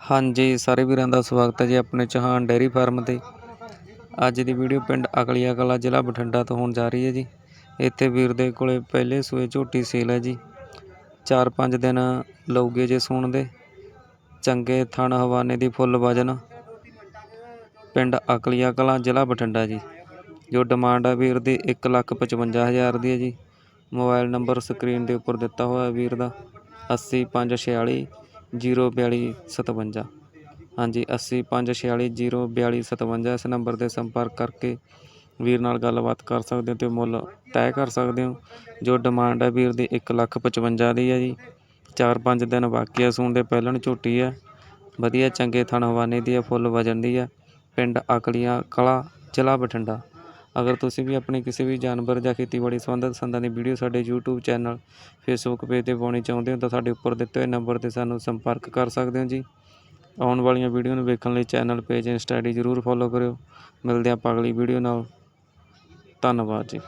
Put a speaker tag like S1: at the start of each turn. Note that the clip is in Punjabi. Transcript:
S1: ਹਾਂਜੀ, ਸਾਰੇ ਵੀਰਾਂ ਦਾ ਸਵਾਗਤ ਹੈ ਜੀ ਆਪਣੇ ਚੌਹਾਨ ਡੇਅਰੀ ਫਾਰਮ ਤੇ। ਅੱਜ ਦੀ ਵੀਡੀਓ ਪਿੰਡ ਅਕਲੀਆ ਕਲਾ ਜ਼ਿਲ੍ਹਾ ਬਠਿੰਡਾ ਤੋਂ ਹੋਣ ਜਾ ਰਹੀ ਹੈ ਜੀ। ਇੱਥੇ ਵੀਰ ਦੇ ਕੋਲੇ ਪਹਿਲੇ ਸੂਏ ਝੋਟੀ ਸੇਲ ਹੈ ਜੀ। 4-5 ਦਿਨ ਲਊਗੇ ਜੇ ਸੂਣ ਦੇ। ਚੰਗੇ ਥਣ ਹਵਾਨੇ ਦੀ ਫੁੱਲ ਵਜਨ ਪਿੰਡ ਅਕਲੀਆ ਕਲਾ ਜ਼ਿਲ੍ਹਾ ਬਠਿੰਡਾ ਜੀ। ਜੋ ਡਿਮਾਂਡ ਹੈ ਵੀਰ ਦੀ 155000 ਦੀ ਹੈ ਜੀ। ਮੋਬਾਈਲ ਨੰਬਰ ਸਕਰੀਨ ਦੇ ਉੱਪਰ ਦਿੱਤਾ ਹੋਇਆ ਵੀਰ ਦਾ। 80546 04257 ਹਾਂਜੀ 80546 04257 ਇਸ ਨੰਬਰ ਤੇ ਸੰਪਰਕ ਕਰਕੇ ਵੀਰ ਨਾਲ ਗੱਲਬਾਤ ਕਰ ਸਕਦੇ ਹੋ ਅਤੇ ਮੁੱਲ ਤੈਅ ਕਰ ਸਕਦੇ ਹੋ। ਜੋ ਡਿਮਾਂਡ ਹੈ ਵੀਰ ਦੀ 1550 ਦੀ ਹੈ ਜੀ। 4-5 ਦਿਨ ਬਾਕੀ ਹੈ ਸੂਣ ਦੇ ਪਹਿਲਣ ਝੋਟੀ ਹੈ। ਵਧੀਆ ਚੰਗੇ ਥਣ ਹਵਾਨੇ ਦੀ ਹੈ, ਫੁੱਲ ਵਜਨ ਦੀ ਹੈ। ਪਿੰਡ ਅਕਲੀਆਂ ਕਲਾ, ਜ਼ਿਲ੍ਹਾ ਬਠਿੰਡਾ। ਅਗਰ ਤੁਸੀਂ ਵੀ ਆਪਣੇ ਕਿਸੇ ਵੀ ਜਾਨਵਰ ਜਾਂ ਖੇਤੀਬਾੜੀ ਸੰਬੰਧਿਤ ਸੰਦਾਂ ਦੀ ਵੀਡੀਓ ਸਾਡੇ YouTube ਚੈਨਲ, Facebook ਪੇਜ ਤੇ ਪਾਉਣੀ ਚਾਹੁੰਦੇ ਹੋ ਤਾਂ ਸਾਡੇ ਉੱਪਰ ਦਿੱਤੇ ਹੋਏ ਨੰਬਰ ਤੇ ਸਾਨੂੰ ਸੰਪਰਕ ਕਰ ਸਕਦੇ ਹੋ ਜੀ। ਆਉਣ ਵਾਲੀਆਂ ਵੀਡੀਓ ਨੂੰ ਵੇਖਣ ਲਈ ਚੈਨਲ ਪੇਜ ਇੰਸਟਾ ਆਈ ਜ਼ਰੂਰ ਫੋਲੋ ਕਰਿਓ। ਮਿਲਦੇ ਹਾਂ ਆਪਾਂ ਅਗਲੀ ਵੀਡੀਓ ਨਾਲ। ਧੰਨਵਾਦ ਜੀ।